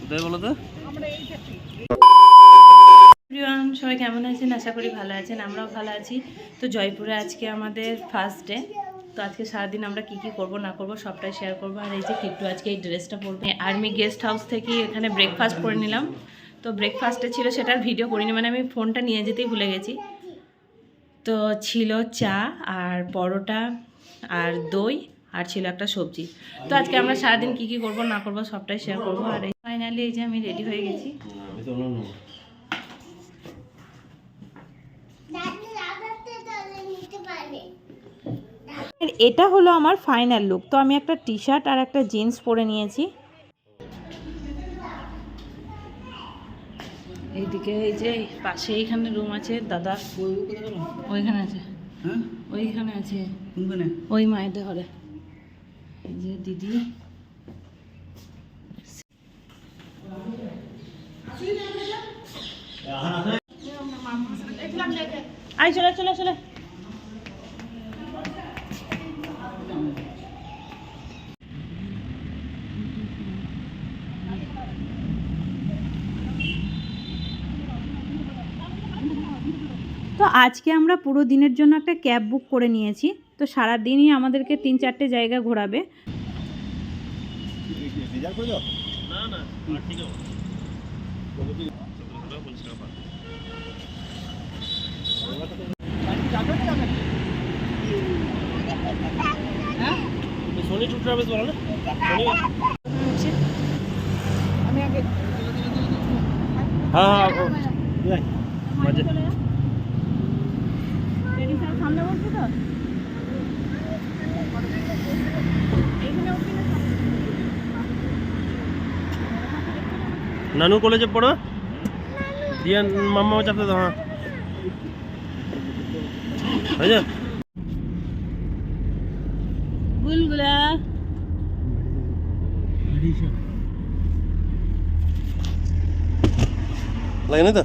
কোথায় বলো তো। সবাই কেমন আছেন? আশা করি ভালো আছেন, আমরাও ভালো আছি। তো জয়পুরে আজকে আমাদের ফার্স্ট ডে তো আজকে সারাদিন আমরা কি কি করব, না করব, সবটাই শেয়ার করব। আর এই যে কিট্টু আজকে এই ড্রেসটা পরবে। আর্মি গেস্ট হাউস থেকে এখানে ব্রেকফাস্ট করে নিলাম। তো ব্রেকফাস্টে ছিল সেটার ভিডিও করিনি মানে আমি ফোনটা নিয়ে যেতেই ভুলে গেছি। তো ছিল চা আর পরোটা আর দই। আর ছিল একটা সবজি। তো আজকে আমরা সারাদিন কি কি করব না করব সবটাই শেয়ার করব। আর ফাইনালি এই যে আমি রেডি হয়ে গেছি। আমি তো অন্য আর এটা হলো আমার ফাইনাল লুক তো আমি একটা টি শার্ট আর একটা জিন্স পরে নিয়েছি। এইদিকে এই যে পাশে এইখানে রুম আছে দাদা। ওইখানে আছে। হ্যাঁ? ওইখানে আছে। ওই মায়েদের ঘরে। এই যে দিদি। আই চলে চলে চলে। আজকে আমরা পুরো দিনের জন্য একটা ক্যাব বুক করে নিয়েছি। তো সারা দিনই আমাদেরকে তিন চারটে জায়গা ঘোরাবে। না সোনি হ্যাঁ হ্যাঁ ও, যাই। মাঝে সামনে বলছি তো নানু কলেজে পড়ো? দিয়ে মাম্মা চাপতে দাও হ্যাঁ। লাগে না তো?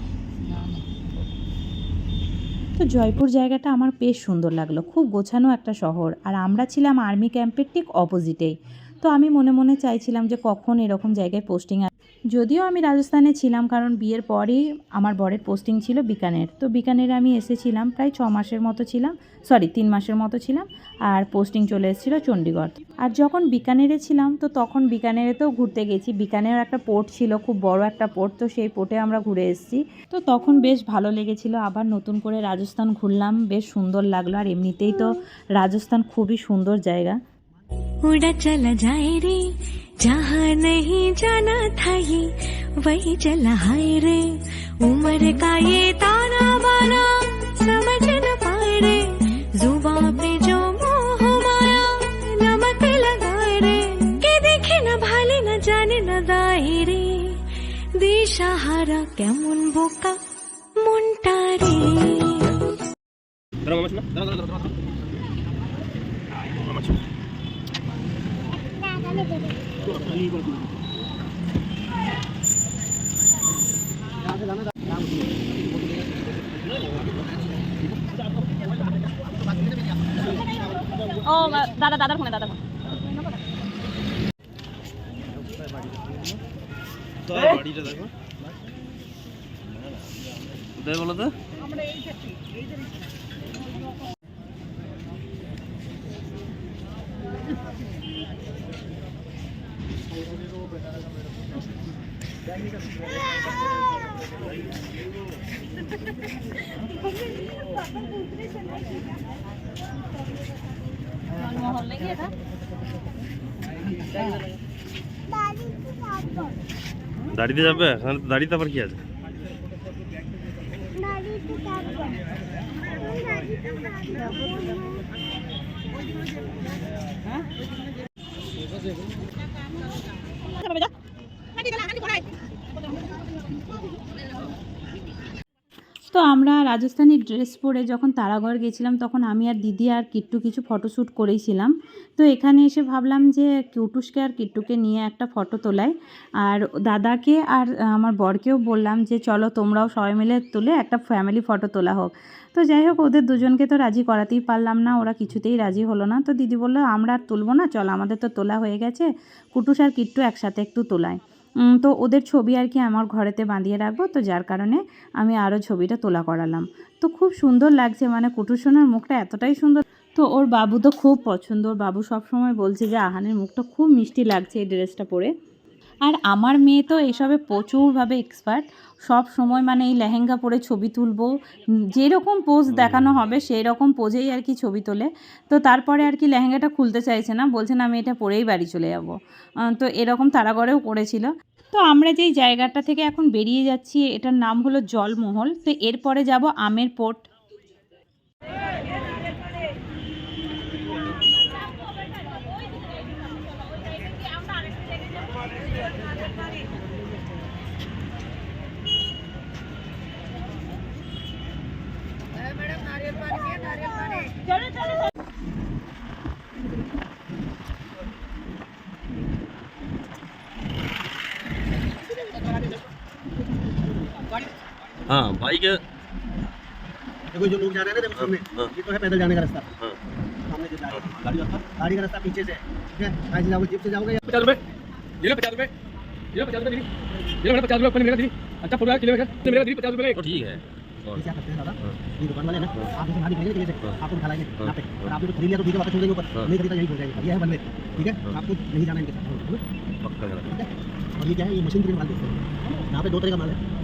তো জয়পুর জায়গাটা আমার বেশ সুন্দর লাগল। খুব গোছানো একটা শহর। আর আমরা ছিলাম আর্মি ক্যাম্পের ঠিক অপোজিটেই তো আমি মনে মনে চাইছিলাম যে কখন এরকম জায়গায় পোস্টিং যদিও আমি রাজস্থানে ছিলাম, কারণ বিয়ের পরই আমার বরের পোস্টিং ছিল বিকানের। তো বিকানের আমি এসেছিলাম, প্রায় ছ মাসের মতো ছিলাম সরি তিন মাসের মতো ছিলাম, আর পোস্টিং চলে এসেছিল চণ্ডীগড়। আর যখন বিকানেরে ছিলাম, তো তখন বিকানেরেতেও ঘুরতে গেছি। বিকানের একটা পোর্ট ছিল, খুব বড় একটা পোর্ট তো সেই পোর্টে আমরা ঘুরে এসেছি। তো তখন বেশ ভালো লেগেছিল, আবার নতুন করে রাজস্থান ঘুরলাম, বেশ সুন্দর লাগল, আর এমনিতেই তো রাজস্থান খুবই সুন্দর জায়গা। जहाँ नहीं जाना था ये वही चला है रे। उम्र का ये ताना बाना समझ न पाए रे। जुबा पे जो मोह माया नमक लगा रे। के देखे न भाले न जाने न दाहिरे दिशा हरा क्या मुन बोका मुंटारे Thank you. ও দাদা দাদার ফোনে দাদা ফোনে। বাড়িটা দেখো। বলো তো? দাড়িতে যাবে? তো দাড়িতে আবার কি আছে? যা তো আমরা রাজস্থানি ড্রেস পরে যখন তারাগড় গেছিলাম, তখন আমি আর দিদি আর কিট্টু কিছু ফটোশ্যুট করেইছিলাম। তো এখানে এসে ভাবলাম যে কিউটুসকে আর কিট্টুকে নিয়ে একটা ফটো তোলাই। আর দাদাকে আর আমার বরকেও বললাম যে, চলো তোমরাও সবাই মিলে তুলে একটা ফ্যামিলি ফটো তোলা হোক। তো যাই হোক, ওদের দুজনকে তো রাজি করাতেই পারলাম না, ওরা কিছুতেই রাজি হলো না। তো দিদি বলল, আমরা আর তুলবো না, চলো আমাদের তো তোলা হয়ে গেছে। কুটুস আর কিট্টু একসাথে একটু তোলায়। তো ওদের ছবি আর কি আমার ঘরেতে বাঁধিয়ে রাখব। তো যার কারণে আমি আরও ছবিটা তোলা করালাম। তো খুব সুন্দর লাগছে মানে কুটুসোনার মুখটা এতটাই সুন্দর। তো ওর বাবু তো খুব পছন্দ। ওর বাবু সবসময় বলছে যে আহানের মুখটা খুব মিষ্টি লাগছে এই ড্রেসটা পরে। আর আমার মেয়ে তো এসবে প্রচুরভাবে এক্সপার্ট সব সময় মানে এই লেহেঙ্গা পরে ছবি তুলবো যেরকম পোজ দেখানো হবে সেই রকম পোজেই আর কি ছবি তোলে। তো তারপরে আর কি লেহেঙ্গাটা খুলতে চাইছে না বলছে না আমি এটা পরেই বাড়ি চলে যাব। তো এরকম তারাগড়েও করেছিল। তো আমরা যেই জায়গাটা থেকে এখন বেরিয়ে যাচ্ছি এটার নাম হলো জলমহল। তো এরপরে যাব আমের পোর্ট। हाँ बाइक देखो जो लोग जा रहे हैं ना देखो सामने हाँ। ये तो है पैदल जाने का रास्ता। हाँ। सामने जो जा रहे हैं गाड़ी रास्ता गाड़ी का रास्ता पीछे से ठीक है? आज जाओगे जीप से जाओगे या पचास रुपए ये लो पचास रुपए ये लो पचास रुपए दीदी। ये लो पचास रुपए ऊपर मेरा दीदी। अच्छा फ़ोटो किलो मेरा दीदी पचास रुपए तो ठीक है। क्या करते हैं दादा? हाँ। ये दुकान वाले ना आप जैसे गाड़ी हाँ। आपको हाँ। यहाँ पे। और आपने जो खरीद लिया तो ठीक है वापस छोड़ देंगे ऊपर। हाँ। नहीं खरीदा यही हो जाएगा। ये है बनवे ठीक है? हाँ। आपको नहीं जाना इनके साथ। पक्का और ये क्या है ये मशीन के माल हैं? यहाँ पे दो तरह का माल है।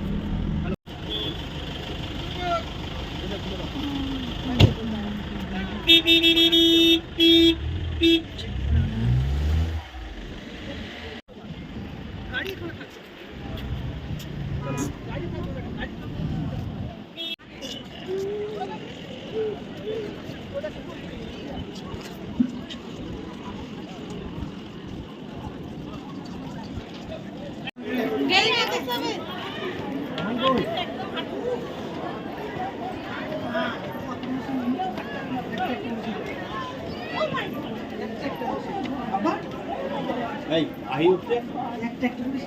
मामा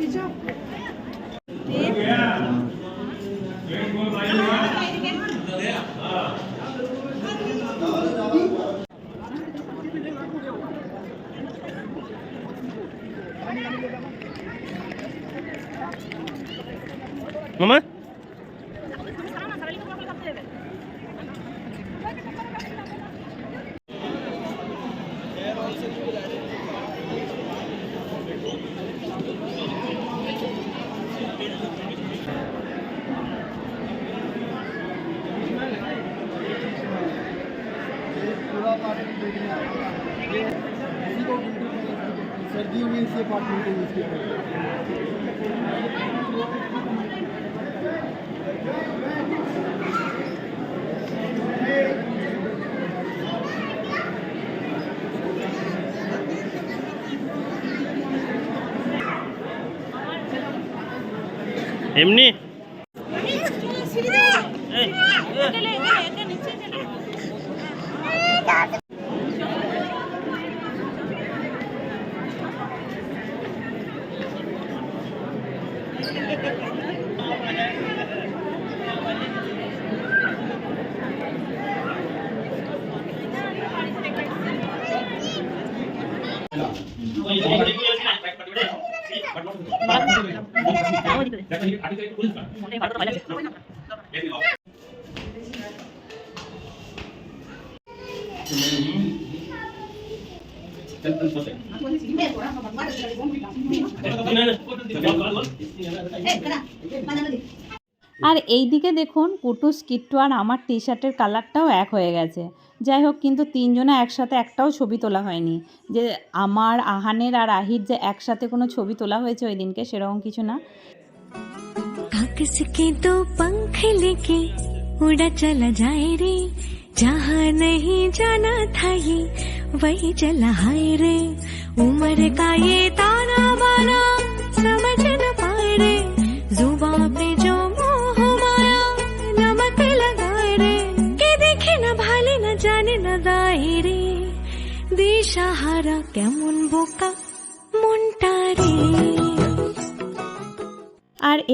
এমনি আর এই দিকে দেখুন, কুটুস, কিট্টু আর আমার টি শার্টের কালারটাও এক হয়ে গেছে। যাই হোক, কিন্তু তিনজনে একসাথে একটাও ছবি তোলা হয়নি। যে আমার, আহানের আর আহির যে একসাথে কোনো ছবি তোলা হয়েছে ওই দিনকে, সেরকম কিছু না। किसके तो पंख लेके उड़ा चला जाए रे? जहाँ नहीं जाना था ये, वही चला है रे। उम्र का ये ताना बाना समझ न पाए रे। जुबा पे जो मोह माया नमक लगाए रे। के देखे न भाले, न जाने न दाए रे। दिशाहारा কেমন বোকা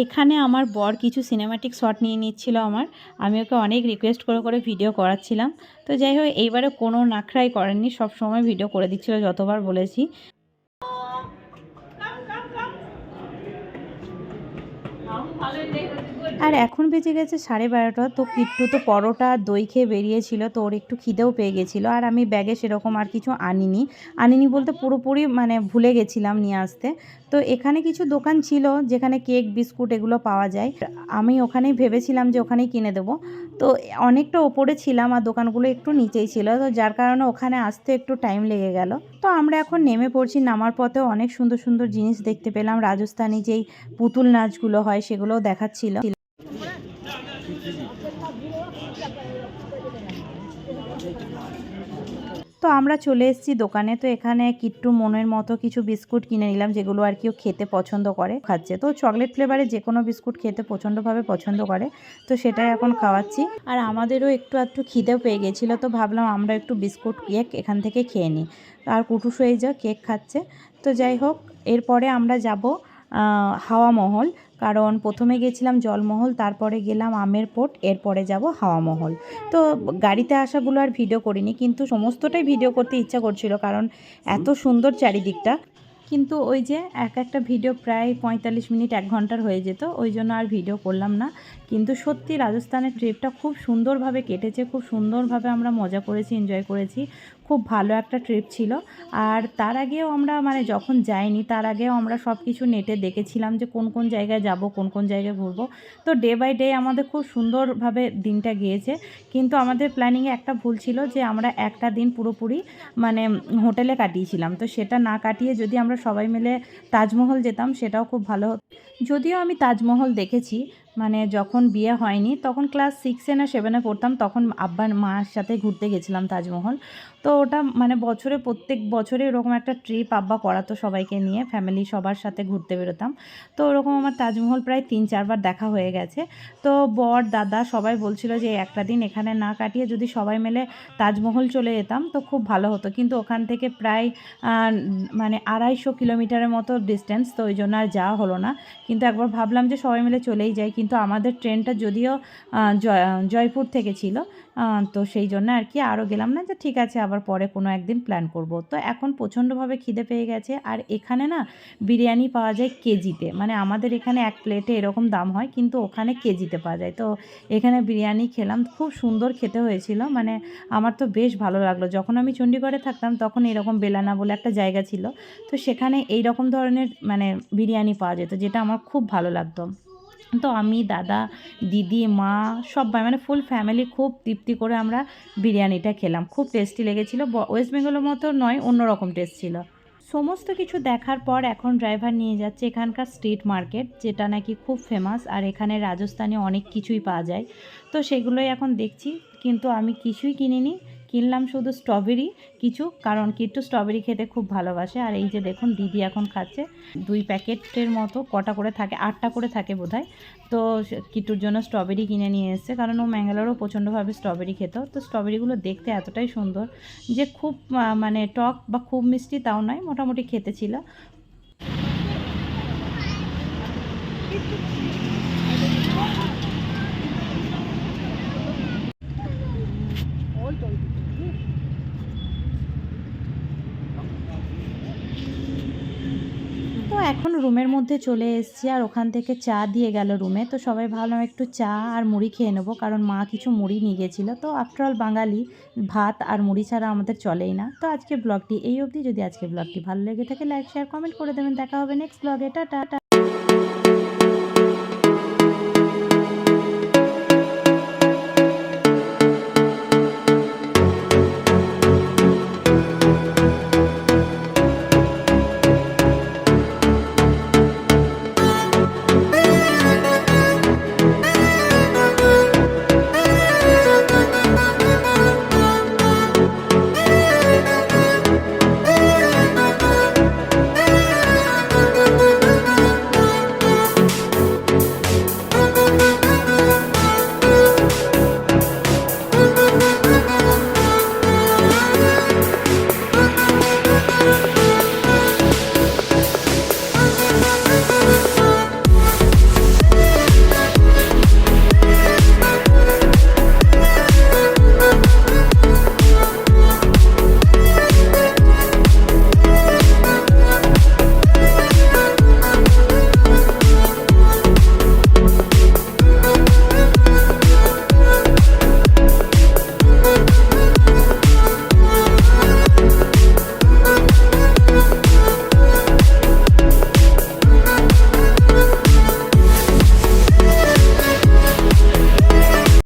এখানে আমার বর কিছু সিনেমাটিক শট নিয়ে নিচ্ছিল আমার। আমি ওকে অনেক রিকোয়েস্ট করে করে ভিডিও করাচ্ছিলাম। তো যাই হোক, এইবারে কোনো নাখরাই করেননি, সব সময় ভিডিও করে দিচ্ছিল, যতবার বলেছি। আর এখন বেজে গেছে সাড়ে বারোটা, তো কিট্টু তো পরোটা, দই খেয়ে বেরিয়েছিল, তো ওর একটু খিদেও পেয়ে গেছিল। আর আমি ব্যাগে সেরকম আর কিছু আনিনি। আনিনি বলতে পুরোপুরি মানে ভুলে গেছিলাম নিয়ে আসতে। তো এখানে কিছু দোকান ছিল যেখানে কেক, বিস্কুট এগুলো পাওয়া যায়। আমি ওখানেই ভেবেছিলাম যে ওখানেই কিনে দেবো। তো অনেকটা ওপরে ছিলাম আর দোকানগুলো একটু নিচেই ছিল। তো যার কারণে ওখানে আসতে একটু টাইম লেগে গেল। তো আমরা এখন নেমে পড়ছি। নামার পথেও অনেক সুন্দর সুন্দর জিনিস দেখতে পেলাম। রাজস্থানি যেই পুতুল নাচগুলো হয় সেগুলোও দেখাচ্ছিল। তো আমরা চলে এসেছি দোকানে। তো এখানে কিট্টু মনের মতো কিছু বিস্কুট কিনে নিলাম, যেগুলো আর কেউ খেতে পছন্দ করে, খাচ্ছে। তো চকলেট ফ্লেভারে যে কোনো বিস্কুট খেতে প্রচণ্ডভাবে পছন্দ করে, তো সেটাই এখন খাওয়াচ্ছি। আর আমাদেরও একটু একটু খিদেও পেয়ে গেছিল, তো ভাবলাম আমরা একটু বিস্কুট কেক এখান থেকে খেয়ে নিই। আর কুটুস হয়ে যা কেক খাচ্ছে। তো যাই হোক, এরপরে আমরা যাব হাওয়া মহল। কারণ প্রথমে গেছিলাম জলমহল, তারপরে গেলাম আমের পোর্ট, এরপরে যাব হাওয়া মহল। তো গাড়িতে আসাগুলো আর ভিডিও করিনি, কিন্তু সমস্তটাই ভিডিও করতে ইচ্ছা করছিল, কারণ এত সুন্দর চারিদিকটা। কিন্তু ওই যে এক একটা ভিডিও প্রায় পঁয়তাল্লিশ মিনিট, এক ঘণ্টার হয়ে যেত, ওই জন্য আর ভিডিও করলাম না। কিন্তু সত্যি রাজস্থানের ট্রিপটা খুব সুন্দরভাবে কেটেছে, খুব সুন্দরভাবে আমরা মজা করেছি, এনজয় করেছি। খুব ভালো একটা ট্রিপ ছিল। আর তার আগেও আমরা মানে যখন যাইনি, তার আগেও আমরা সব কিছু নেটে দেখেছিলাম যে কোন কোন জায়গায় যাব, কোন কোন জায়গায় ঘুরবো। তো ডে বাই ডে আমাদের খুব সুন্দরভাবে দিনটা গিয়েছে। কিন্তু আমাদের প্ল্যানিংয়ে একটা ভুল ছিল যে আমরা একটা দিন পুরোপুরি মানে হোটেলে কাটিয়েছিলাম। তো সেটা না কাটিয়ে যদি আমরা সবাই মিলে তাজমহল যেতাম, সেটাও খুব ভালো হতো। যদিও আমি তাজমহল দেখেছি মানে যখন বিয়ে হয়নি, তখন ক্লাস সিক্সে না সেভেনে পড়তাম, তখন আব্বার মার সাথে ঘুরতে গেছিলাম তাজমহল। তো ওটা মানে বছরে, প্রত্যেক বছরে এরকম একটা ট্রিপ আব্বা করাতো সবাইকে নিয়ে ফ্যামিলি সবার সাথে ঘুরতে বেরোতাম। তো ওরকম আমার তাজমহল প্রায় তিন চারবার দেখা হয়ে গেছে। তো বর, দাদা সবাই বলছিল যে, একটা দিন এখানে না কাটিয়ে যদি সবাই মিলে তাজমহল চলে যেতাম, তো খুব ভালো হতো। কিন্তু ওখান থেকে প্রায় মানে আড়াইশো কিলোমিটারের মতো ডিস্টেন্স তো ওই জন্য আর যাওয়া হলো না। কিন্তু একবার ভাবলাম যে সবাই মিলে চলেই যাই, কিন্তু আমাদের ট্রেনটা যদিও জয়, জয়পুর থেকে ছিল তো সেই জন্য আর কি আরও গেলাম না যে ঠিক আছে আবার পরে কোনো একদিন প্ল্যান করব। তো এখন প্রচণ্ডভাবে খিদে পেয়ে গেছে আর এখানে না বিরিয়ানি পাওয়া যায় কেজিতে। মানে আমাদের এখানে এক প্লেটে এরকম দাম হয় কিন্তু ওখানে কেজিতে পাওয়া যায়। তো এখানে বিরিয়ানি খেলাম, খুব সুন্দর খেতে হয়েছিল। মানে আমার তো বেশ ভালো লাগল। যখন আমি চণ্ডীগড়ে থাকতাম তখন এরকম বেলানা বলে একটা জায়গা ছিল। তো সেখানে এই রকম ধরনের মানে বিরিয়ানি পাওয়া যেত, যেটা আমার খুব ভালো লাগতো। তো আমি, দাদা, দিদি, মা সবাই মানে ফুল ফ্যামিলি খুব তৃপ্তি করে আমরা বিরিয়ানিটা খেলাম। খুব টেস্টি লেগেছিলো। ওয়েস্ট বেঙ্গলের মতো নয়, অন্যরকম টেস্ট ছিল। সমস্ত কিছু দেখার পর এখন ড্রাইভার নিয়ে যাচ্ছে এখানকার স্ট্রিট মার্কেট যেটা নাকি খুব ফেমাস আর এখানে রাজস্থানে অনেক কিছুই পাওয়া যায়। তো সেগুলোই এখন দেখছি, কিন্তু আমি কিছুই কিনিনি। কিনলাম শুধু স্ট্রবেরি কিছু, কারণ কিট্টু স্ট্রবেরি খেতে খুব ভালোবাসে। আর এই যে দেখুন, দিদি এখন খাচ্ছে। দুই প্যাকেটের মতো, কটা করে থাকে, আটটা করে থাকে বোধহয়। তো কিট্টুর জন্য স্ট্রবেরি কিনে নিয়ে এসেছে, কারণ ও ম্যাঙ্গালোরও প্রচণ্ডভাবে স্ট্রবেরি খেত। তো স্ট্রবেরিগুলো দেখতে এতটাই সুন্দর যে খুব মানে টক বা খুব মিষ্টি তাও নয়, মোটামুটি খেতে ছিল তো এখন রুমের মধ্যে চলে এসছি আর ওখান থেকে চা দিয়ে গেল রুমে। তো সবাই ভাবলাম একটু চা আর মুড়ি খেয়ে নেব, কারণ মা কিছু মুড়ি নিয়ে গেছিল। তো আফটারঅল বাঙালি, ভাত আর মুড়ি ছাড়া আমাদের চলেই না। তো আজকে ব্লগটি এই অবধি। যদি আজকে ব্লগটি ভালো লেগে থাকে লাইক শেয়ার কমেন্ট করে দেবেন। দেখা হবে নেক্সট ব্লগে টাটা।